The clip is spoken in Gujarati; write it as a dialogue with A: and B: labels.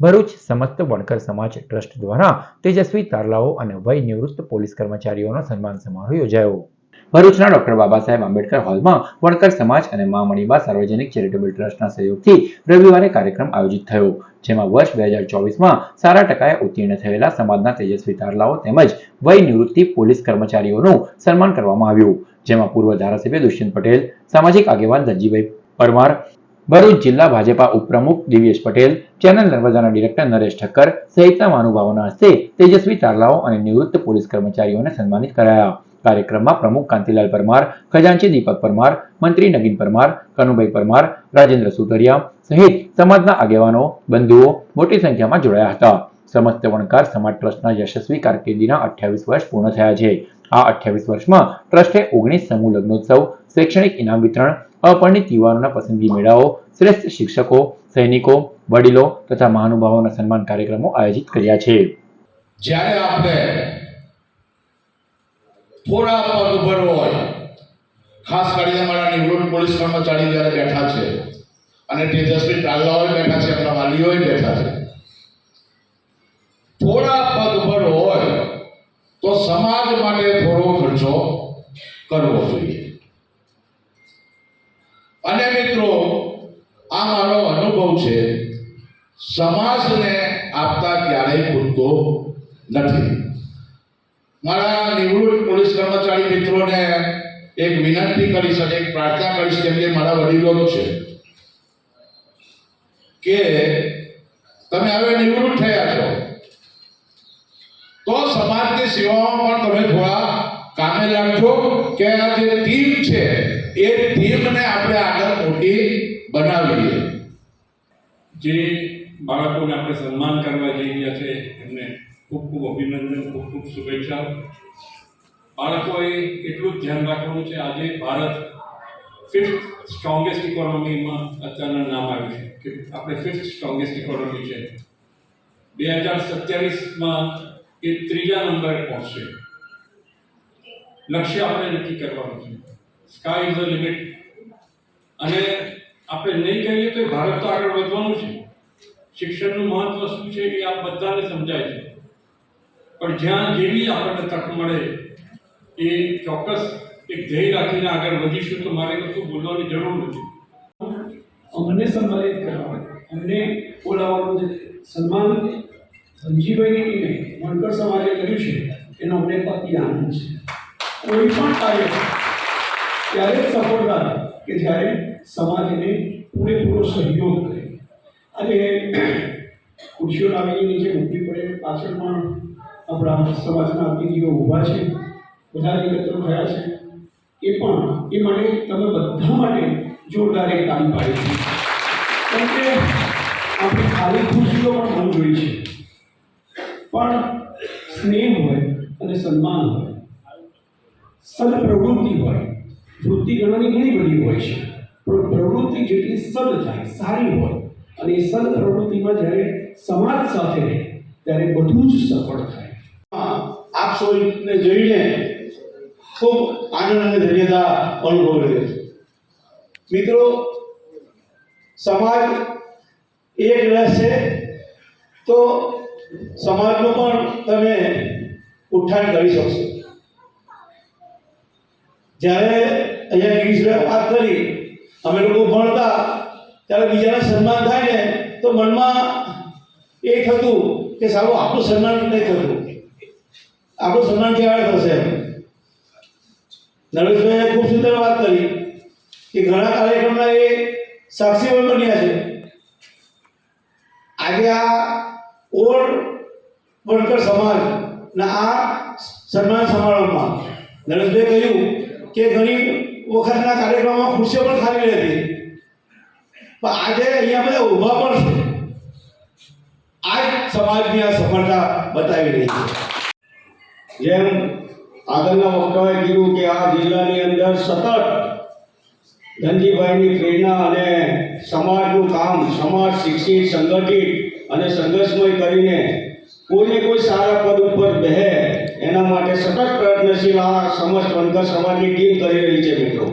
A: ભરૂચ સમસ્ત વણકર સમાજ ટ્રસ્ટ દ્વારા તેજસ્વી તારલાઓ અને વય નિવૃત્ત પોલીસ કર્મચારીઓનો સન્માન સમારોહ યોજાયો. ભરૂચના ડોક્ટર બાબા સાહેબ આંબેડકર હોલમાં વણકર સમાજ અને મા મણિબા સાર્વજનિક ચેરિટેબલ ટ્રસ્ટના સહયોગથી રવિવારે કાર્યક્રમ આયોજિત થયો, જેમાં વર્ષ બે હજાર ચોવીસમાં સારા ટકાએ ઉત્તીર્ણ થયેલા સમાજના તેજસ્વી તારલાઓ તેમજ વય નિવૃત્તિ પોલીસ કર્મચારીઓનું સન્માન કરવામાં આવ્યું, જેમાં પૂર્વ ધારાસભ્ય દુષ્યંત પટેલ, સામાજિક આગેવાન ધનજીભાઈ પરમાર ભરૂચ જિલ્લા ભાજપા ઉપપ્રમુખ દિવ્યેશ પટેલ, ચેનલ નર્મદાના ડિરેક્ટર નરેશ ઠક્કર સહિતના મહાનુભાવોના હસ્તે તેજસ્વી તારલાઓ અને નિવૃત્ત પોલીસ કર્મચારીઓને સન્માનિત કરાયા. કાર્યક્રમમાં પ્રમુખ કાંતિલાલ પરમાર, ખજાનચી દીપક પરમાર, મંત્રી નગીન પરમાર, કનુભાઈ પરમાર, રાજેન્દ્ર સુતરિયા સહિત સમાજના આગેવાનો, બંધુઓ મોટી સંખ્યામાં જોડાયા હતા. સમસ્ત વણકાર સમાજ ટ્રસ્ટના યશસ્વી કારકિર્દીના અઠ્યાવીસ વર્ષ પૂર્ણ થયા છે. આ અઠ્યાવીસ વર્ષમાં ટ્રસ્ટે ઓગણીસ સમૂહ લગ્નોત્સવ, શૈક્ષણિક ઇનામ વિતરણ, અપરિણિત યુવાનોના પસંદગી મેળાઓ, શ્રેષ્ઠ શિક્ષકો, સૈનિકો, વડીલો તથા મહાનુભાવોના સન્માન કાર્યક્રમો આયોજિત કર્યા છે.
B: જ્યારે આપણે થોડા પગ ઉપર હોય, ખાસ કરીને મારા નિવૃત્ત પોલીસ કર્મચારી જ્યારે બેઠા છે અને તેજસ્વી તાલાઓ બેઠા છે એમના વાલીઓ બેઠા છે, થોડા પગ તો સમાજ માટે થોડો ખર્ચો કરવો જોઈએ. અને મિત્રો, આ મારો અનુભવ છે, સમાજને આપતા ક્યારેય પૂરતો નથી. મારા નિવૃત્ત પોલીસ કર્મચારી મિત્રોને એક વિનંતી કરીશ અને એક પ્રાર્થના કરીશ કેમ કે મારા વડીલો છે. કે તમે હવે નિવૃત્ત થયા છો. તો સમાજની સેવામાં પણ તમે થોડા કામે લાગજો કે આ જે ટીમ છે, એ ટીમને આપણે આગળ મોટી બનાવીએ.
C: જે બાળકોને આપણે સન્માન કરવા જઈ રહ્યા છે, એમને ખૂબ ખૂબ અભિનંદન, ખૂબ ખૂબ શુભેચ્છા બાળકોએ એટલું જ ધ્યાન રાખવાનું છે, આજે ભારત ફિફ્થ સ્ટ્રોંગેસ્ટ ઇકોનોમીમાં અત્યારના નામ આવ્યું છે, કે આપણે ફિફ્થ સ્ટ્રોંગેસ્ટ ઇકોનોમી છે. બે હજાર સત્યાવીસમાં એ ત્રીજા નંબરે પહોંચશે. લક્ષ્ય આપણે નક્કી કરવાનું છે. સ્કાય ઇઝ અ લિમિટ અને આપણે નહીં કહીએ તો ભારત તો આગળ વધવાનું છે. શિક્ષણનું મહત્વ શું છે એ આપ બધાને સમજાય છે. પણ જ્યાં જેવી આપણને તક મળે એ ચોક્કસ એક ધ્યેય રાખીને આગળ વધીશું તો મારે કશું બોલવાની જરૂર નથી.
D: અમને સન્માનિત કરવા અમને બોલાવવાનું સન્માન સંજીભાઈની ટીમે સમાજે કર્યું છે. એનો અમને અતિ આનંદ છે. કોઈ પણ કાર્ય ત્યારે સફળ કે જ્યારે સમાજ એને પૂરેપૂરો સહયોગ કરે. આજે ખુરશીઓ લાવીને નીચે મૂકવી પડે પાછળ પણ આપણા સમાજના અતિથિઓ ઊભા છે. બધા એકત્ર થયા છે. એ પણ, એ માટે તમે બધા માટે જોરદાર એક તાળી પાડી છે. કેમ કે આપણે ખાલી ખુશીઓ પણ બહુ જોઈ છે. પણ સ્નેહ હોય અને સન્માન હોય. સદ પ્રવૃત્તિ હોય. વૃત્તિ ગણવાની ઘણી બધી હોય છે. પણ પ્રવૃત્તિ જેટલી સદ થાય, સારી હોય અને એ સદ પ્રવૃત્તિમાં જ્યારે સમાજ સાથે રહે, ત્યારે બધું જ સફળ થાય.
E: આપ સૌને જોઈને ખૂબ આનંદ અને ધન્યતા અનુભવી રહ્યો છું. મિત્રો, સમાજ એક રહેશે તો સમાજનું પણ તમે ઉત્થાન કરી શકશો. જ્યારે અહીંયા ગિરીશભાઈ વાત કરી, અમે લોકો ભણતા, ત્યારે બીજાને સન્માન થાય ને, તો મનમાં એ થતું કે સારું, આપણું સન્માન નહીં થતું. આપણું સન્માન ક્યારે થશે નરેશભાઈએ ખૂબ સુંદર વાત કરી કે ઘણા કાર્યક્રમના એ સાક્ષી પણ બન્યા છે. આજે આ વણકર સમાજના આ સન્માન સમારંભમાં નરેશભાઈ કહ્યું કે ઘણી વખતના કાર્યક્રમમાં ખુરશીઓ પણ ખાલી રહેતી પણ આજે અહીંયા બધા ઊભા પણ છે. આ સમાજની આ સફળતા બતાવી રહી છે. જેમ આગળના વક્તાએ કીધું કે આ જિલ્લાની અંદર સતત ધનજીભાઈની પ્રેરણા અને સમાજનું કામ, સમાજ શિક્ષિત, સંગઠિત અને સંઘર્ષમય કરીને કોઈને કોઈ સારા પદ ઉપર બેહે, એના માટે સતત પ્રયત્નશીલ આ સમસ્ત વણકર સમાજની ટીમ કરી રહી છે મિત્રો.